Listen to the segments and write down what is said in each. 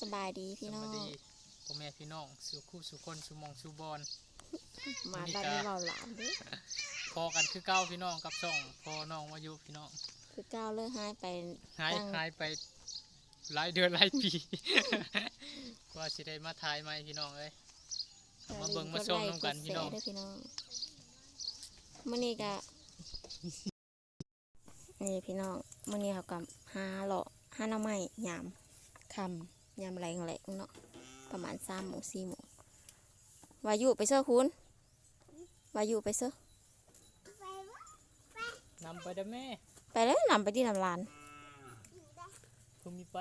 สบายดีพี่น้อสวัสงดีพ่อแม่พี่น้องสู่คู่สู่คนสู่หมองสู่บอลมาได้ไม่เบาหลานเด้อพอกันคือเก้าพี่น้องกับช่องพอน้องวายุพี่น้องคือก้าวเลิกหายไป หายตั้ง หายไปหลายเดือนหลายปี กว่าสิได้มาถ่ายไหมพี่น้องเอ้ยเอามาเบิ่งมาชมน้ำกันพี่น้องกดไลค์กดแชร์เด้อพี่น้องมื้อนี้ก็ นี่พี่น้องมื้อนี้เขากับหาเลาะหาหน้ำไม้ยามคำ ยามแรงแหลกเนาะประมาณ3โมง4โมงวายุไปเสื้อคุณวายุไปเสื้อนำไปเด้อแม่ ไปเลยนำไปที่นำลานเพิ่งมีไป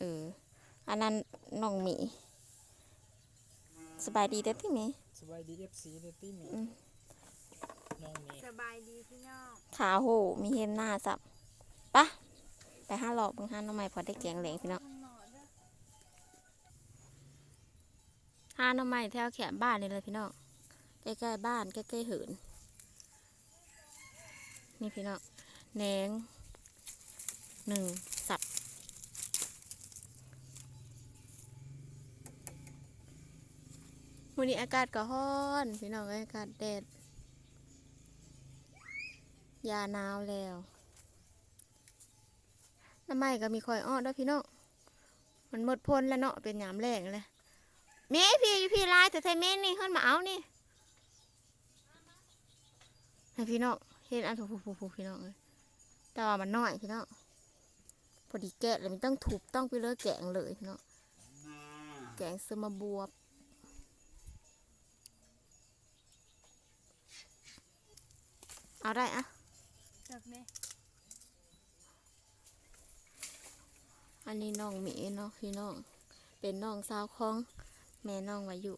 เอออันนั้นน้องหมีสบายดีเด้อที่หมีสบายดีเอฟซีเดตี้มีอืมน้องเมย์สบายดีพี่น้องขาโหมีเห็นหน้าสับปะไปห้าหลอกบางห้าน้องใหม่พอได้แกงเหลงพี่น้อง ห้าน้องใหม่แถวแขมบ้านนี่เลยพี่น้องใกล้ๆบ้านใกล้ๆหินนี่พี่น้องแหนงหนึ่งสับวันนี้อากาศก็ร้อน พี่น้องเอ้ยอากาศแดดยาหนาวแล้วน้ำไม้ก็มีคอยอ้อด้วยพี่น้องมันหมดพ้นแล้วเนาะเป็นยามแรงเลย เมพี่พี่ลายแต่ไทยเมนนี่ขึ้นมาเอานี่ให้พี่น้องเห็นอันถูกผูกพี่น้องเลยแต่ว่ามันน้อยพี่น้องพอดีแกะเลยมันต้องถูกต้องไปเลยแกงเลยพี่น้องแกงซื้อมาบวบเอาได้อะจากนี้อันนี้น้องหมีเนาะพี่น้อง เป็นน้องสาวของ แม่น้องวายุ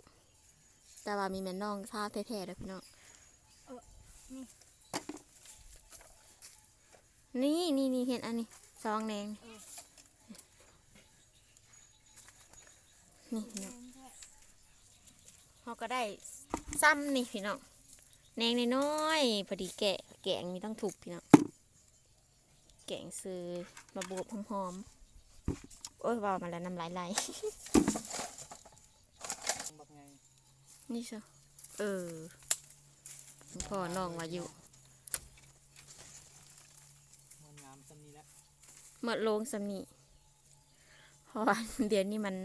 แต่ว่ามีแม่น้องสาวแท้ๆเลยพี่น้องนี่นี่นี่เห็นอันนี้ซองแดงนี่พี่น้องเขาก็ได้ซ้ำนี่พี่น้องแนงน้อยๆพอดีแกะแกงมีต้องถูกพี่น้องแกงซื้อมาบวบหอมๆโอ้ยว่ามาแล้วน้ำลายไหลบักไง นี่เชียวเออพ่อน้องว่าอยู่มันงามจำนี้แหละเมื่อโลงสำนีเพราะว่าเดี๋ยวนี้มัน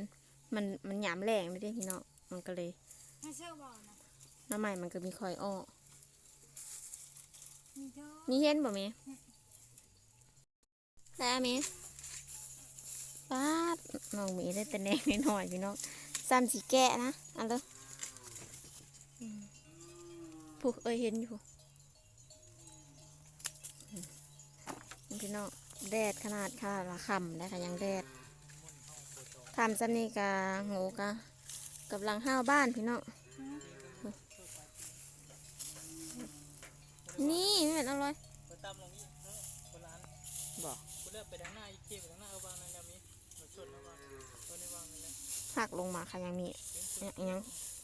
มันมันหยามแรงไม่ได้พี่น้องมันก็เลยให้เชื่อบอกนะน้ำใหม่มันก็มีคอยอ้อมีเด้อมีเห็นบ่เมได้อะเมป้าดน้องหมีได้แต่แนงนิดหน่อยพี่น้องซ้ำสีแกะนะเอันเลยอืม ผู้เอ้ยเห็นอยู่อืมนี่พี่น้องแดดขนาดค่ะละคำได้ค่ะยังแดดคำซ้ำนี่กะหูกะกับหลังห้าวบ้านพี่น้องนี่ไม่เป็นอร่อยไปตามลงนี้เออคนละอันบอกกูเลือนอร่อาวางตัวนี้วางนั่นแหละหักลงมาค่ะยังมียังยัง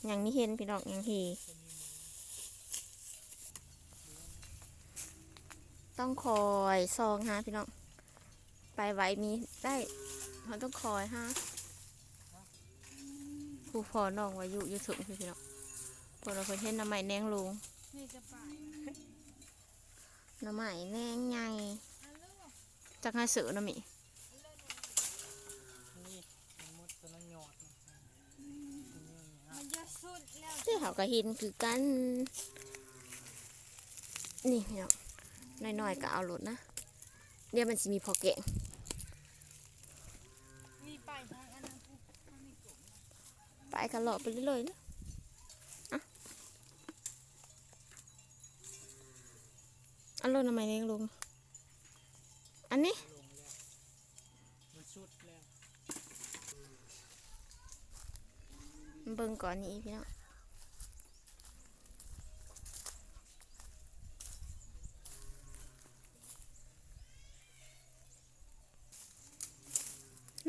ยังมีเห็นพี่น้องยังเฮ ต้องคอยซองฮะพี่น้อง ไปไหวมีได้เขาต้องคอยฮะผู้พอน้องไว้อยู่อยู่สูงพี่น้องพวกเราเพิ่นเห็นน้ำใหม่แนงลงนี่จะไปน้ำใหม่แนงใหญ่อันลูกจักให้สือน้ำหมีนี่มันมดตัวนั้นหยอดนะตัวนี้มันหยามันจะสุดแล้วที่เขาก็เห็นคือกัน นี่พี่น้อง น้อยๆก็เอาหลดนะเดี๋ยวมันจะมีพอแกงไปทางอันนั้นกูมันมีกลุ่มไปกันหลอไปเรื่อยๆนะอะอันลงทำไมเลี้ยงลุงอันนี้เบิ่งก่อนนี้พี่น้อง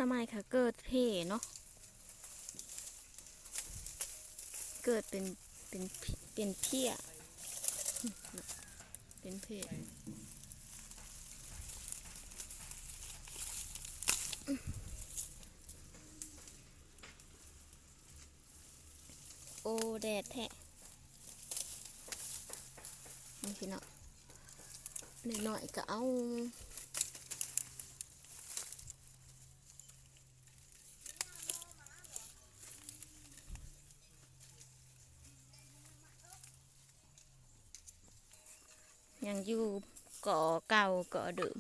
ทำไมคะเกิดเพเนาะเกิดเป็นเป็นเป็นเพี้ยเป็นเพโอแดดแทะนี่พี่เนาะหน่อยก็เอา อยู่เกาะเก่าเกาะเดิม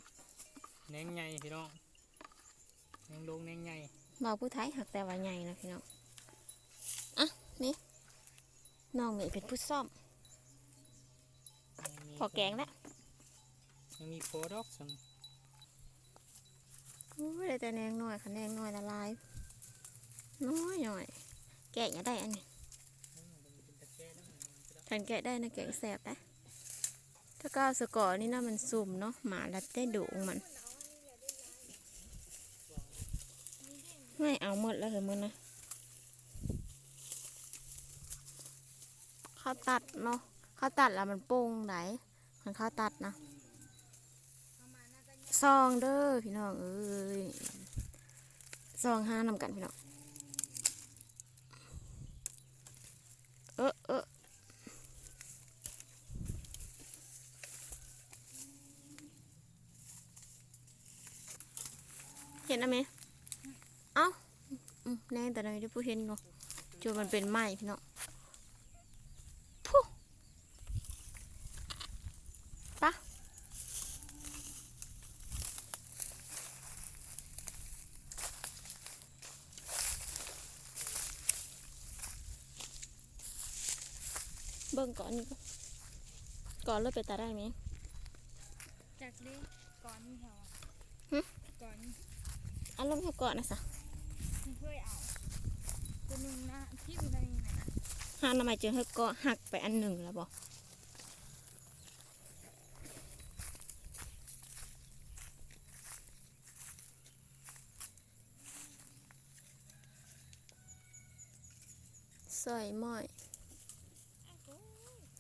แหนงใหญ่พี่น้องแหนงลงแหนงใหญ่เบาผู้ไทยหักแต่ว่าใหญ่นะพี่น้องอะนี่น้องเมย์เป็นผู้ซ่อมยังมีพอแกงแล้วยังมีโพดอกสังโอ้ยได้แต่แนงน้อยค่ะแนงน้อยละลายน้อยหน่อยแกะอย่าได้อันนี้ทันแกะได้นะแกะแสบนะ ถ้าก้าวสกอนี่นะมันสุ่มเนาะหมาลัดได้ดุงมัน ไม่เอาหมดแล้วเหรอมึงนะเขาตัดเนาะเขาตัดแล้วมันโป่งไหนมันเขาตัดนะซองเด้อพี่น้องเอ้ยซองห้านำกันพี่น้องเออเออเห็นนะไหมเอ้าอืมแน่แต่ไหนที่ผู้เห็นเนาะจนมันเป็นไหมพี่น้องพุปะเบิ่งก่อนนี่ก่อนก่อนเลิกไปตาได้ไหมจากเล็กก่อนนี่เหรอหึก่อน นี่อารมณ์เขาก่อนนะสะไม่เคยเอาตัวหนึ่งนะที่มันอะไรนะห้าทำไมเจอเขาก็หักไปอันหนึ่งแล้วบอกสอยม้อย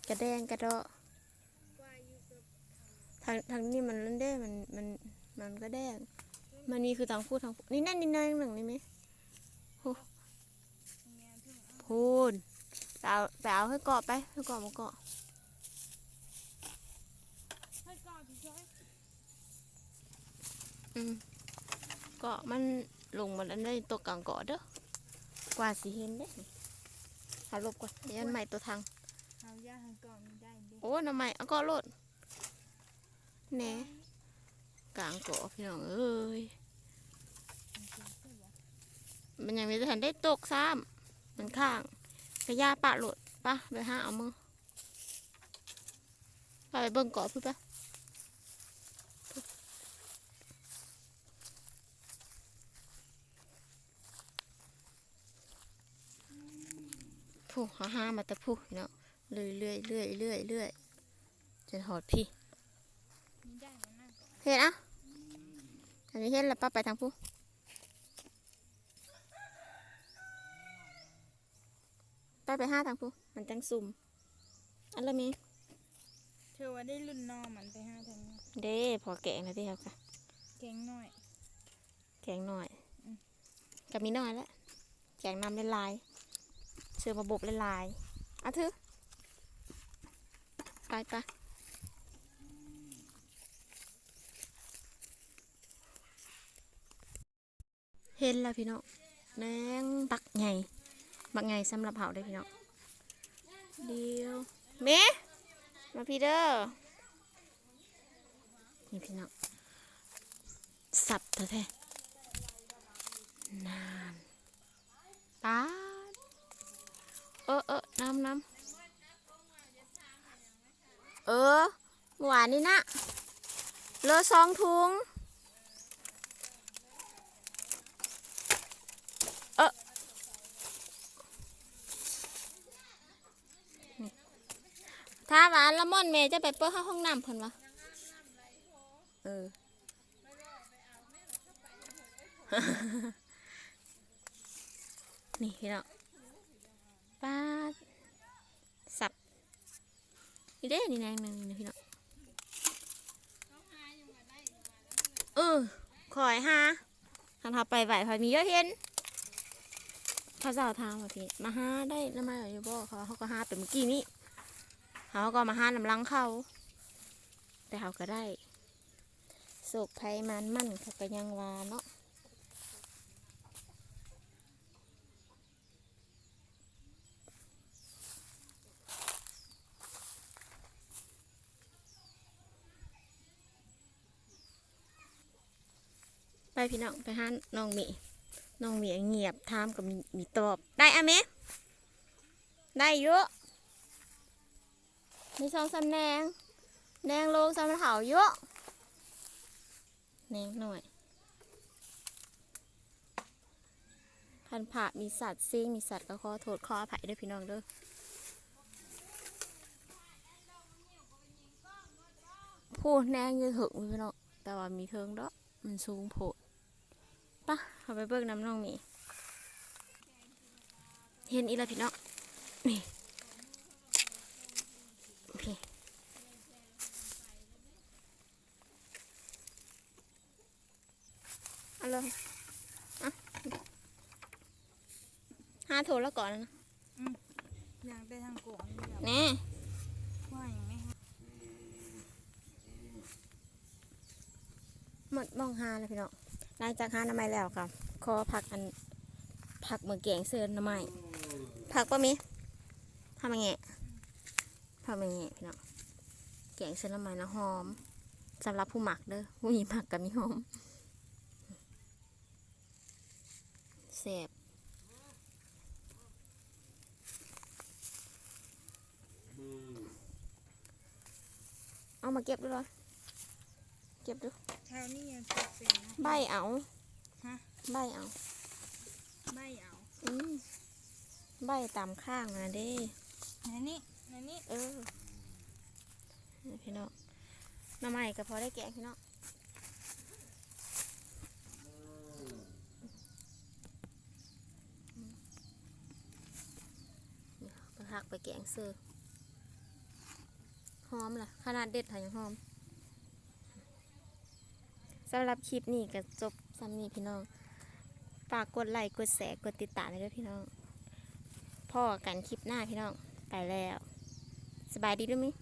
กระแดงกระเดาะกว่าอยู่กับทางทางนี้มันเล่นได้มันมันมันก็แดง มันนี่คือทางพูดทางพูดนี่นั่นนี่นั่นหนึ่งนี่ไหมเมียถึงเอาพูดไปเอาไปเอาให้เกาะไปให้เกาะมาเกาะให้ก่อนพี่ช่วยอืมเกาะมันลงมันอันได้ตัวกลางเกาะเด้อกว่าสีเห็นได้หาลบก่อนเดี๋ยวอันใหม่ตัวทางเอาย่าให้ก่อนไม่ได้เด็กโอ้น้ำใหม่เอาเกาะโลดแหน่ กลางเกาะพี่น้องเอ้ยมันยังไม่ทันได้ตกซ้ำมันข้างกระยาปะหลดปะไปหาเอามือไปเบิ่งเกาะพูดปะผู้หาหามาแต่ผู้เนาะเรื่อยเรื่อยเรื่อยเรื่อยเรื่อยจนหอดพี่ ไม่ได้มันน่าก่อน เห็นอะอันนี้เห็นแล้วป้าไปทางผู้ไปไปห้าทางผู้มันจังซุ่มอันละมีเธอว่าได้รุ่นนอมันไปห้าทางนี้เด้พอแกงแล้วที่เขาค่ะเก่งหน่อย แกงหน่อยอืมกับมีน้อยแล้วแกงน้ำลายๆเชื่อระบบลายๆอะถือไปไป เห็นแล้วพี่น้องแนงบักไงบักไงสำหรับเผาได้พี่น้องเดียวเมมาพี่เด้อนี่พี่น้องสับแท้ๆนานปาเออเออน้ำน้ำเออหวานนี่นะเลอสองถุง เออนี่ถ้า หวานละม่อนเมย์จะไปเปิดเข้าห้องน้ำเพิ่นวะเออนี่พี่น้องปาดสับนี่เด้นี่นางหนึ่งนี่พี่น้องเออคอยหาทางทับไปไหวพอยมีเยอะเห็นเขาสาทางว่าพี่มาหาได้แล้วมาอยู่บ่เขาเขาก็หาไปเมื่อกี้นี้ เขาก็มาห้านำลังเขาแต่เขาก็ได้โศกภัยมันมั่นเขาก็ยังวาเนาะไปพี่น้องไปห้าน้องหมีน้องหมีเงียบถามกับมีตอบได้อะเมได้เยอะ มีสองสำแนงแดงโลงสำเถาเยอะแดงหน่อยคันผ่ามีสัตว์ซิ่งมีสัตว์ก็ขอโทษขออภัยด้วยพี่น้องเด้อพูดแนงยืดถึงพี่น้องแต่ว่ามีเทิงด้อมันสูงโผดปะเอาไปเบิกน้ำน้องมี เห็นอีล้วพี่น้องนี่พี่ เอาเลยอะห้าโถแล้วก่อนนะอยากไปทางกวางนี่แบบแน่ว่าอย่างไม่ให้หมดมองหาเลยพี่น้องหลังจากหาหน้ำไม้แล้วครับขอผักอันผักเมือแกงเสือหน้ำไม้ผักปะมีทำยังไงผักยังไงพี่น้องแกงเสือหน้ำไม้นะหอมสำหรับผู้หมักเด้อผู้มีผักกับมีหอม แซ่บเอามาเก็บด้วยเหรอเก็บดูแถวนี้ยังติดเป็นนะใบเอาฮะใบเอาไม่เอาอืมใบตามข้างนะเด้ในนี่ในนี่เออนี่พี่น้องหน้ำใหม่ก็พอได้แกงพี่น้องนี่ ไปแกงเสือหอมล่ะ ขนาดเด็ดถ่ายยังหอมสำหรับคลิปนี้ก็จบซ้ำนี้พี่น้องฝากกดไลค์กดแชร์กดติดตามด้วยพี่น้องพ่อกันคลิปหน้าพี่น้องไปแล้ว สบายดีด้วยมั้ย